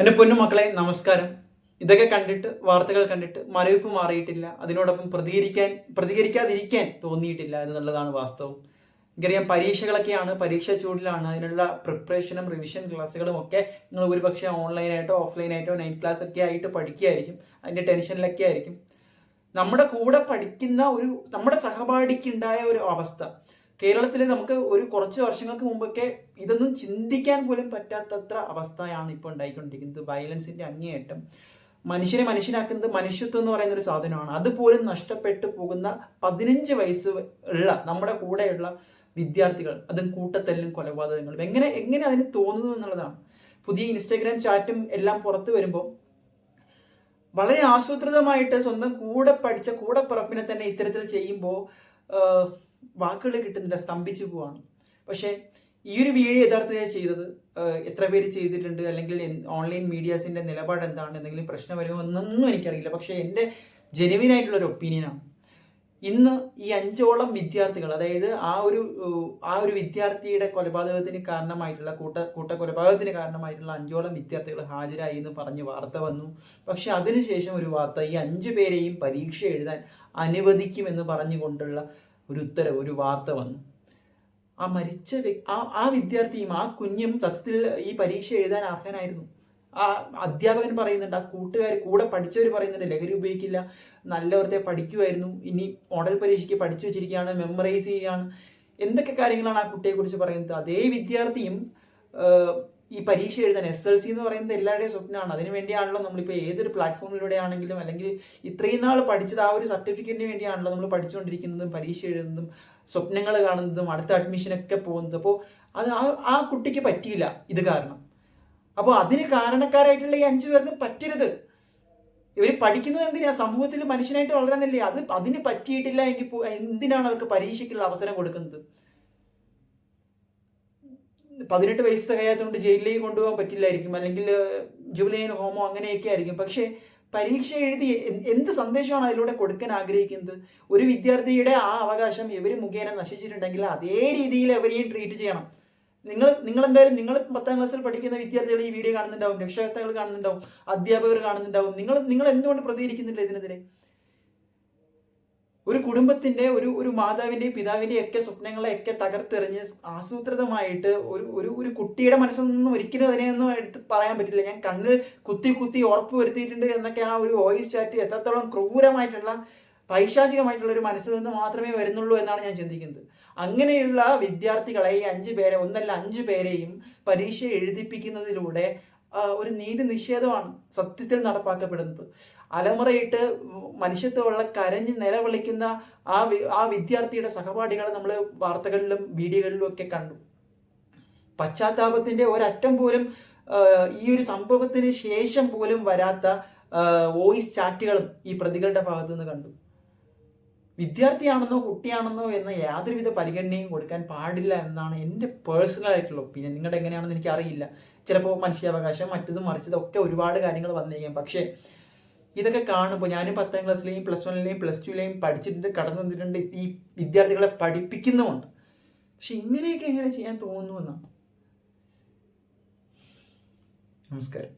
എന്റെ പൊന്നു മക്കളെ നമസ്കാരം. ഇതൊക്കെ കണ്ടിട്ട് വാർത്തകൾ കണ്ടിട്ട് മരവിപ്പ് മാറിയിട്ടില്ല. അതിനോടൊപ്പം പ്രതികരിക്കാൻ പ്രതികരിക്കാതിരിക്കാൻ തോന്നിയിട്ടില്ല എന്നുള്ളതാണ് വാസ്തവം. എനിക്കറിയാം പരീക്ഷകളൊക്കെയാണ് പരീക്ഷ ചൂടിലാണ്. അതിനുള്ള പ്രിപ്പറേഷനും റിവിഷൻ ക്ലാസ്സുകളും ഒക്കെ നിങ്ങൾ ഒരുപക്ഷെ ഓൺലൈനായിട്ടോ ഓഫ്ലൈനായിട്ടോ നൈറ്റ് ക്ലാസ് ഒക്കെ ആയിട്ട് പഠിക്കുകയായിരിക്കും. അതിന്റെ ടെൻഷനിലൊക്കെ ആയിരിക്കും. നമ്മുടെ കൂടെ പഠിക്കുന്ന ഒരു നമ്മുടെ സഹപാഠിക്കുണ്ടായ ഒരു അവസ്ഥ. കേരളത്തിൽ നമുക്ക് ഒരു കുറച്ച് വർഷങ്ങൾക്ക് മുമ്പൊക്കെ ഇതൊന്നും ചിന്തിക്കാൻ പോലും പറ്റാത്തത്ര അവസ്ഥയാണ് ഇപ്പോൾ ഉണ്ടായിക്കൊണ്ടിരിക്കുന്നത്. വയലൻസിന്റെ അങ്ങേയറ്റം മനുഷ്യനെ മനുഷ്യനാക്കുന്നത് മനുഷ്യത്വം എന്ന് പറയുന്ന ഒരു സാധനമാണ്. അതുപോലും നഷ്ടപ്പെട്ടു പോകുന്ന പതിനഞ്ച് വയസ്സ് ഉള്ള നമ്മുടെ കൂടെയുള്ള വിദ്യാർത്ഥികൾ അതും കൂട്ടത്തല്ലും കൊലപാതകങ്ങളും എങ്ങനെ എങ്ങനെ അതിന് തോന്നുന്നു എന്നുള്ളതാണ്. പുതിയ ഇൻസ്റ്റാഗ്രാം ചാറ്റും എല്ലാം പുറത്തു വരുമ്പോൾ വളരെ ആസൂത്രിതമായിട്ട് സ്വന്തം കൂടെ പഠിച്ച കൂടെ പുറപ്പിനെ തന്നെ ഇത്തരത്തിൽ ചെയ്യുമ്പോൾ വാക്കുകൾ കിട്ടുന്നില്ല സ്തംഭിച്ചു പോവാണ്. പക്ഷേ ഈ ഒരു വീഡിയോ യഥാർത്ഥത്തിൽ ചെയ്തത് എത്ര പേര് ചെയ്തിട്ടുണ്ട് അല്ലെങ്കിൽ ഓൺലൈൻ മീഡിയാസിന്റെ നിലപാട് എന്താണ് എന്തെങ്കിലും പ്രശ്നം വരുമോ എന്നൊന്നും എനിക്കറിയില്ല. പക്ഷേ എന്റെ ജെനുവിൻ ആയിട്ടുള്ള ഒരു ഒപ്പീനിയനാണ് ഇന്ന് ഈ അഞ്ചോളം വിദ്യാർത്ഥികൾ അതായത് ആ ഒരു ആ ഒരു വിദ്യാർത്ഥിയുടെ കൊലപാതകത്തിന് കാരണമായിട്ടുള്ള കൂട്ട കൂട്ട കൊലപാതകത്തിന് കാരണമായിട്ടുള്ള അഞ്ചോളം വിദ്യാർത്ഥികൾ ഹാജരായി എന്ന് പറഞ്ഞ് വാർത്ത വന്നു. പക്ഷെ അതിനുശേഷം ഒരു വാർത്ത ഈ അഞ്ചു പേരെയും പരീക്ഷ എഴുതാൻ അനുവദിക്കുമെന്ന് പറഞ്ഞുകൊണ്ടുള്ള ഒരു ഉത്തരവ് ഒരു വാർത്ത വന്നു. ആ മരിച്ച ആ ആ വിദ്യാർത്ഥിയും ആ കുഞ്ഞും സത്യത്തിൽ ഈ പരീക്ഷ എഴുതാൻ അർഹനായിരുന്നു. ആ അധ്യാപകൻ പറയുന്നുണ്ട് ആ കൂട്ടുകാർ കൂടെ പഠിച്ചവർ പറയുന്നുണ്ട് ലഹരി ഉപയോഗിക്കില്ല നല്ലവർത്തെ പഠിക്കുമായിരുന്നു ഇനി മോഡൽ പരീക്ഷയ്ക്ക് പഠിച്ചു വെച്ചിരിക്കുകയാണ് മെമ്മറൈസ് ചെയ്യുകയാണ് എന്തൊക്കെ കാര്യങ്ങളാണ് ആ കുട്ടിയെക്കുറിച്ച് പറയുന്നത്? അതേ വിദ്യാർത്ഥിയും ഈ പരീക്ഷ എഴുതാൻ എസ് എൽ സി എന്ന് പറയുന്നത് എല്ലാവരുടെയും സ്വപ്നമാണ്. അതിന് വേണ്ടിയാണല്ലോ നമ്മളിപ്പോൾ ഏതൊരു പ്ലാറ്റ്ഫോമിലൂടെ ആണെങ്കിലും അല്ലെങ്കിൽ ഇത്രയും നാൾ പഠിച്ചത് ആ ഒരു സർട്ടിഫിക്കറ്റിന് വേണ്ടിയാണല്ലോ നമ്മൾ പഠിച്ചുകൊണ്ടിരിക്കുന്നതും പരീക്ഷ എഴുതുന്നതും സ്വപ്നങ്ങൾ കാണുന്നതും അടുത്ത അഡ്മിഷനൊക്കെ പോകുന്നത്. അപ്പോൾ അത് ആ ആ കുട്ടിക്ക് പറ്റിയില്ല. ഇത് കാരണം. അപ്പോൾ അതിന് കാരണക്കാരായിട്ടുള്ള ഈ അഞ്ചു പേർക്ക് പറ്റരുത്. ഇവർ പഠിക്കുന്നത് എന്തിനാ? സമൂഹത്തിൽ മനുഷ്യനായിട്ട് വളരാനല്ലേ? അത് അതിന് പറ്റിയിട്ടില്ല എങ്കിൽ എന്തിനാണ് അവർക്ക് പരീക്ഷയ്ക്കുള്ള അവസരം കൊടുക്കുന്നത്? പതിനെട്ട് വയസ്സ് തികയാത്തതുകൊണ്ട് ജയിലിലേക്ക് കൊണ്ടുപോകാൻ പറ്റില്ലായിരിക്കും. അല്ലെങ്കിൽ ജൂലൈൻ ഹോമോ അങ്ങനെയൊക്കെ ആയിരിക്കും. പക്ഷേ പരീക്ഷ എഴുതി എന്ത് സന്ദേശമാണ് അതിലൂടെ കൊടുക്കാൻ ആഗ്രഹിക്കുന്നത്? ഒരു വിദ്യാർത്ഥിയുടെ ആ അവകാശം ഇവർ മുഖേന നശിച്ചിട്ടുണ്ടെങ്കിൽ അതേ രീതിയിൽ അവരെയും ട്രീറ്റ് ചെയ്യണം. നിങ്ങൾ നിങ്ങൾ എന്തായാലും നിങ്ങൾ പത്താം ക്ലാസ്സിൽ പഠിക്കുന്ന വിദ്യാർത്ഥികൾ ഈ വീഡിയോ കാണുന്നുണ്ടാവും. രക്ഷകർത്താക്കൾ കാണുന്നുണ്ടാവും. അധ്യാപകർ കാണുന്നുണ്ടാവും. നിങ്ങൾ നിങ്ങൾ എന്തുകൊണ്ട് പ്രതികരിക്കുന്നില്ല ഇതിനെതിരെ? ഒരു കുടുംബത്തിന്റെ ഒരു ഒരു മാതാവിന്റെയും പിതാവിന്റെയും ഒക്കെ സ്വപ്നങ്ങളെ ഒക്കെ തകർത്തെറിഞ്ഞ് ആസൂത്രിതമായിട്ട് ഒരു ഒരു ഒരു കുട്ടിയുടെ മനസ്സിൽ നിന്നും ഒരിക്കലും അതിനെയൊന്നും എടുത്ത് പറയാൻ പറ്റില്ല. ഞാൻ കണ്ണ് കുത്തി കുത്തി ഉറപ്പ് വരുത്തിയിട്ടുണ്ട് എന്നൊക്കെ ആ ഒരു വോയിസ് ചാറ്റ് എത്രത്തോളം ക്രൂരമായിട്ടുള്ള പൈശാചികമായിട്ടുള്ള ഒരു മനസ്സിൽ നിന്ന് മാത്രമേ വരുന്നുള്ളൂ എന്നാണ് ഞാൻ ചിന്തിക്കുന്നത്. അങ്ങനെയുള്ള വിദ്യാർത്ഥികളെ ഈ അഞ്ചു പേരെ ഒന്നല്ല അഞ്ചു പേരെയും പരീക്ഷ എഴുതിപ്പിക്കുന്നതിലൂടെ ഒരു നീതി നിഷേധമാണ് സത്യത്തിൽ നടപ്പാക്കപ്പെടുന്നത്. അലമുറയിട്ട് മനുഷ്യത്വമുള്ള കരഞ്ഞ് നിലവിളിക്കുന്ന ആ ആ വിദ്യാർത്ഥിയുടെ സഹപാഠികളെ നമ്മൾ വാർത്തകളിലും വീഡിയോകളിലും ഒക്കെ കണ്ടു. പശ്ചാത്താപത്തിന്റെ ഒരറ്റം പോലും ഈ ഒരു സംഭവത്തിന് ശേഷം പോലും വരാത്ത വോയിസ് ചാറ്റുകളും ഈ പ്രതികളുടെ ഭാഗത്തു നിന്ന് കണ്ടു. വിദ്യാർത്ഥിയാണെന്നോ കുട്ടിയാണെന്നോ എന്ന യാതൊരുവിധ പരിഗണനയും കൊടുക്കാൻ പാടില്ല എന്നാണ് എന്റെ പേഴ്സണൽ ആയിട്ടുള്ള ഒപ്പീനിയൻ നിങ്ങളുടെ എങ്ങനെയാണെന്ന് എനിക്കറിയില്ല. ചിലപ്പോൾ മനുഷ്യാവകാശം മറ്റതും മറിച്ചതും ഒക്കെ ഒരുപാട് കാര്യങ്ങൾ വന്നേക്കാം. പക്ഷേ ഇതൊക്കെ കാണുമ്പോൾ ഞാനും പത്താം ക്ലാസ്സിലെയും പ്ലസ് വണ്ണിലെയും പ്ലസ് ടുവിലെയും പഠിച്ചിട്ടുണ്ട് കടന്നു വന്നിട്ടുണ്ട് ഈ വിദ്യാർത്ഥികളെ പഠിപ്പിക്കുന്നുമുണ്ട്. പക്ഷെ ഇങ്ങനെയൊക്കെ എങ്ങനെ ചെയ്യാൻ തോന്നുന്നു എന്നാണ് നമസ്കാരം.